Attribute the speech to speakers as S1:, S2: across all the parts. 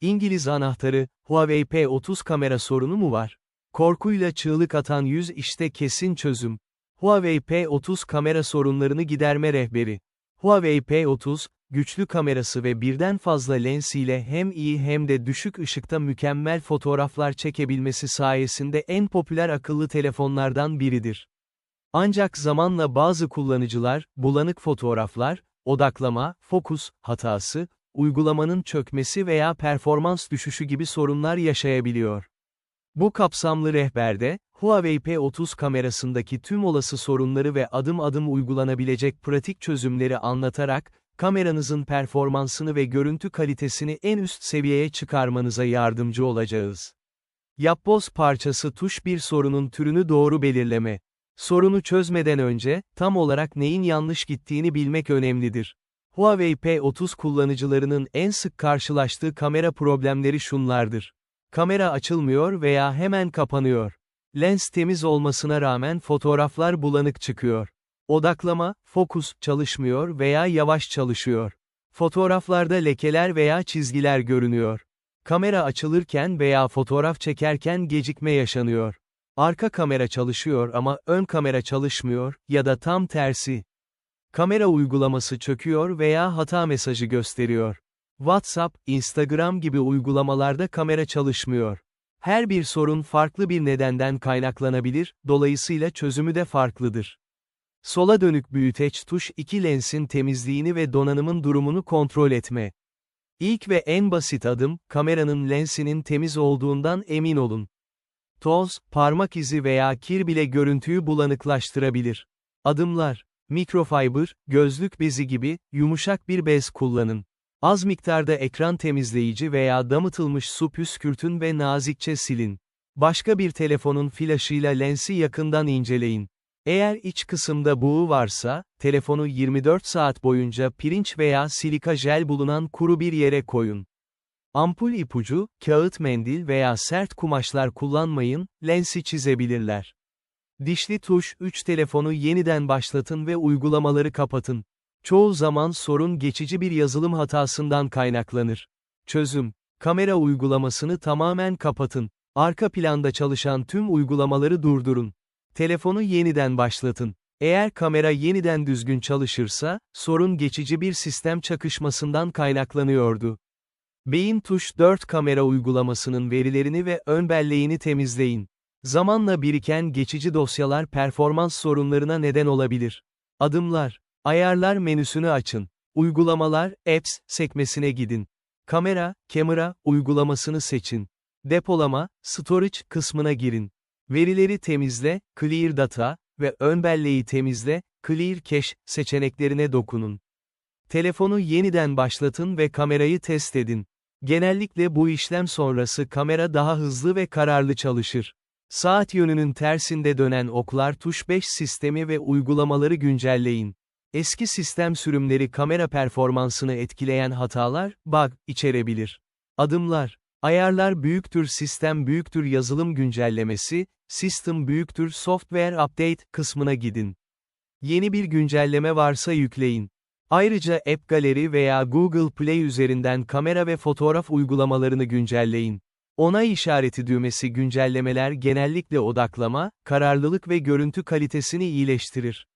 S1: İngiliz anahtarı, Huawei P30 kamera sorunu mu var? Korkuyla çığlık atan yüz işte kesin çözüm. Huawei P30 kamera sorunlarını giderme rehberi. Huawei P30, güçlü kamerası ve birden fazla lensiyle hem iyi hem de düşük ışıkta mükemmel fotoğraflar çekebilmesi sayesinde en popüler akıllı telefonlardan biridir. Ancak zamanla bazı kullanıcılar, bulanık fotoğraflar, odaklama, fokus, hatası, uygulamanın çökmesi veya performans düşüşü gibi sorunlar yaşayabiliyor. Bu kapsamlı rehberde, Huawei P30 kamerasındaki tüm olası sorunları ve adım adım uygulanabilecek pratik çözümleri anlatarak, kameranızın performansını ve görüntü kalitesini en üst seviyeye çıkarmanıza yardımcı olacağız. Yapboz parçası tuş bir sorunun türünü doğru belirleme. Sorunu çözmeden önce, tam olarak neyin yanlış gittiğini bilmek önemlidir. Huawei P30 kullanıcılarının en sık karşılaştığı kamera problemleri şunlardır. Kamera açılmıyor veya hemen kapanıyor. Lens temiz olmasına rağmen fotoğraflar bulanık çıkıyor. Odaklama, fokus, çalışmıyor veya yavaş çalışıyor. Fotoğraflarda lekeler veya çizgiler görünüyor. Kamera açılırken veya fotoğraf çekerken gecikme yaşanıyor. Arka kamera çalışıyor ama ön kamera çalışmıyor ya da tam tersi. Kamera uygulaması çöküyor veya hata mesajı gösteriyor. WhatsApp, Instagram gibi uygulamalarda kamera çalışmıyor. Her bir sorun farklı bir nedenden kaynaklanabilir, dolayısıyla çözümü de farklıdır. Sola dönük büyüteç tuş iki lensin temizliğini ve donanımın durumunu kontrol etme. İlk ve en basit adım, kameranın lensinin temiz olduğundan emin olun. Toz, parmak izi veya kir bile görüntüyü bulanıklaştırabilir. Adımlar, mikrofiber, gözlük bezi gibi, yumuşak bir bez kullanın. Az miktarda ekran temizleyici veya damıtılmış su püskürtün ve nazikçe silin. Başka bir telefonun flaşıyla lensi yakından inceleyin. Eğer iç kısımda buğu varsa, telefonu 24 saat boyunca pirinç veya silika jel bulunan kuru bir yere koyun. Ampul ipucu, kağıt mendil veya sert kumaşlar kullanmayın, lensi çizebilirler. Dişli tuş 3 telefonu yeniden başlatın ve uygulamaları kapatın. Çoğu zaman sorun geçici bir yazılım hatasından kaynaklanır. Çözüm, kamera uygulamasını tamamen kapatın. Arka planda çalışan tüm uygulamaları durdurun. Telefonu yeniden başlatın. Eğer kamera yeniden düzgün çalışırsa, sorun geçici bir sistem çakışmasından kaynaklanıyordu. Beyin Tuş 4 kamera uygulamasının verilerini ve ön belleğini temizleyin. Zamanla biriken geçici dosyalar performans sorunlarına neden olabilir. Adımlar. Ayarlar menüsünü açın. Uygulamalar, Apps, sekmesine gidin. Kamera, Camera, uygulamasını seçin. Depolama, Storage kısmına girin. Verileri temizle, Clear Data ve ön belleği temizle, Clear Cache seçeneklerine dokunun. Telefonu yeniden başlatın ve kamerayı test edin. Genellikle bu işlem sonrası kamera daha hızlı ve kararlı çalışır. Saat yönünün tersinde dönen oklar tuş 5 sistemi ve uygulamaları güncelleyin. Eski sistem sürümleri kamera performansını etkileyen hatalar, bug, içerebilir. Adımlar. Ayarlar büyüktür sistem büyüktür yazılım güncellemesi, system büyüktür software update kısmına gidin. Yeni bir güncelleme varsa yükleyin. Ayrıca App Gallery veya Google Play üzerinden kamera ve fotoğraf uygulamalarını güncelleyin. Onay işareti düğmesi güncellemeler genellikle odaklama, kararlılık ve görüntü kalitesini iyileştirir.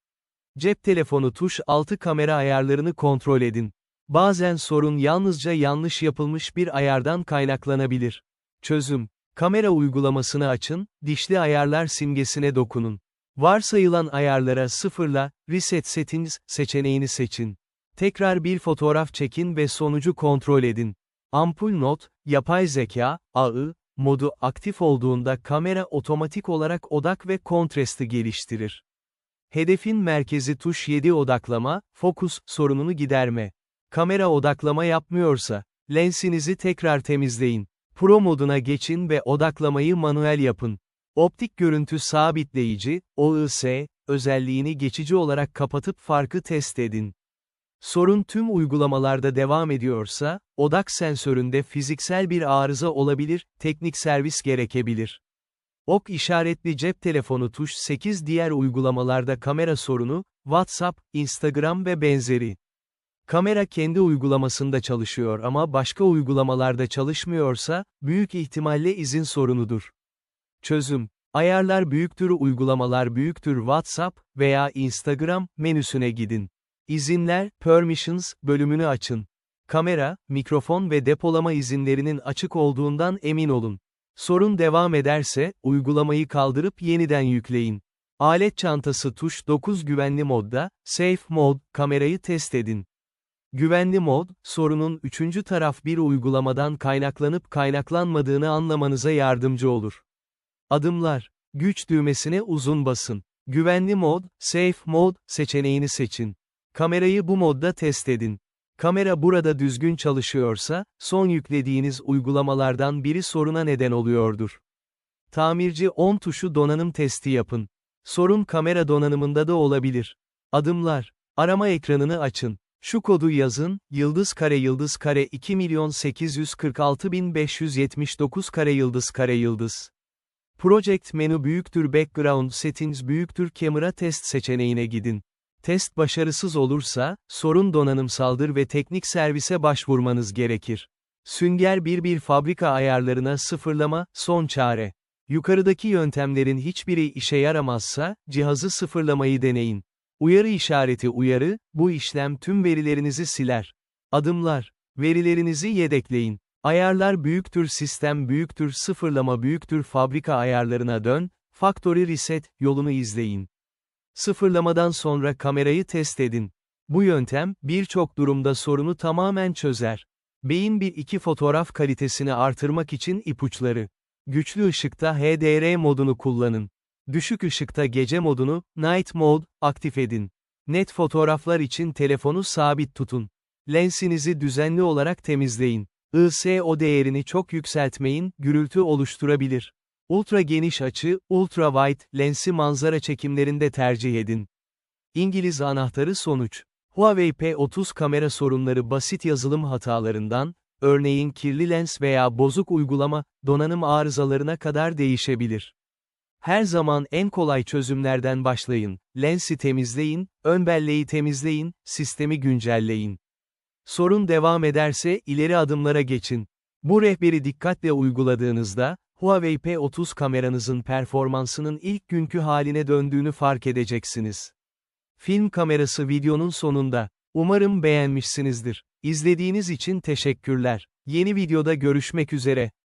S1: Cep telefonu tuş altı kamera ayarlarını kontrol edin. Bazen sorun yalnızca yanlış yapılmış bir ayardan kaynaklanabilir. Çözüm. Kamera uygulamasını açın, dişli ayarlar simgesine dokunun. Varsayılan ayarlara sıfırla, Reset Settings seçeneğini seçin. Tekrar bir fotoğraf çekin ve sonucu kontrol edin. Ampul not, yapay zeka, AI, modu aktif olduğunda kamera otomatik olarak odak ve kontrastı geliştirir. Hedefin merkezi tuş 7 odaklama, fokus sorununu giderme. Kamera odaklama yapmıyorsa, lensinizi tekrar temizleyin. Pro moduna geçin ve odaklamayı manuel yapın. Optik görüntü sabitleyici, OIS, özelliğini geçici olarak kapatıp farkı test edin. Sorun tüm uygulamalarda devam ediyorsa, odak sensöründe fiziksel bir arıza olabilir, teknik servis gerekebilir. Ok işaretli cep telefonu tuş 8 diğer uygulamalarda kamera sorunu, WhatsApp, Instagram ve benzeri. Kamera kendi uygulamasında çalışıyor ama başka uygulamalarda çalışmıyorsa, büyük ihtimalle izin sorunudur. Çözüm Ayarlar büyüktür uygulamalar büyüktür WhatsApp veya Instagram menüsüne gidin. İzinler, Permissions bölümünü açın. Kamera, mikrofon ve depolama izinlerinin açık olduğundan emin olun. Sorun devam ederse, uygulamayı kaldırıp yeniden yükleyin. Alet çantası tuş 9 güvenli modda, Safe Mode, kamerayı test edin. Güvenli mod, sorunun üçüncü taraf bir uygulamadan kaynaklanıp kaynaklanmadığını anlamanıza yardımcı olur. Adımlar. Güç düğmesine uzun basın. Güvenli mod, Safe Mode seçeneğini seçin. Kamerayı bu modda test edin. Kamera burada düzgün çalışıyorsa, son yüklediğiniz uygulamalardan biri soruna neden oluyordur. Tamirci 10 tuşu donanım testi yapın. Sorun kamera donanımında da olabilir. Adımlar. Arama ekranını açın. Şu kodu yazın, yıldız kare yıldız kare 2.846.579 kare yıldız kare yıldız. Project menü büyüktür background settings büyüktür camera test seçeneğine gidin. Test başarısız olursa, sorun donanımsaldır ve teknik servise başvurmanız gerekir. Sünger bir bir fabrika ayarlarına sıfırlama, son çare. Yukarıdaki yöntemlerin hiçbiri işe yaramazsa, cihazı sıfırlamayı deneyin. Uyarı işareti uyarı, bu işlem tüm verilerinizi siler. Adımlar. Verilerinizi yedekleyin. Ayarlar büyüktür sistem büyüktür sıfırlama büyüktür fabrika ayarlarına dön, factory reset, yolunu izleyin. Sıfırlamadan sonra kamerayı test edin. Bu yöntem, birçok durumda sorunu tamamen çözer. Beyin bir iki fotoğraf kalitesini artırmak için ipuçları. Güçlü ışıkta HDR modunu kullanın. Düşük ışıkta gece modunu, Night Mode, aktif edin. Net fotoğraflar için telefonu sabit tutun. Lensinizi düzenli olarak temizleyin. ISO değerini çok yükseltmeyin, gürültü oluşturabilir. Ultra geniş açı, ultra wide lensi manzara çekimlerinde tercih edin. İngiliz anahtarı sonuç. Huawei P30 kamera sorunları basit yazılım hatalarından, örneğin kirli lens veya bozuk uygulama, donanım arızalarına kadar değişebilir. Her zaman en kolay çözümlerden başlayın. Lensi temizleyin, ön belleği temizleyin, sistemi güncelleyin. Sorun devam ederse ileri adımlara geçin. Bu rehberi dikkatle uyguladığınızda, Huawei P30 kameranızın performansının ilk günkü haline döndüğünü fark edeceksiniz. Film kamerası videonun sonunda. Umarım beğenmişsinizdir. İzlediğiniz için teşekkürler. Yeni videoda görüşmek üzere.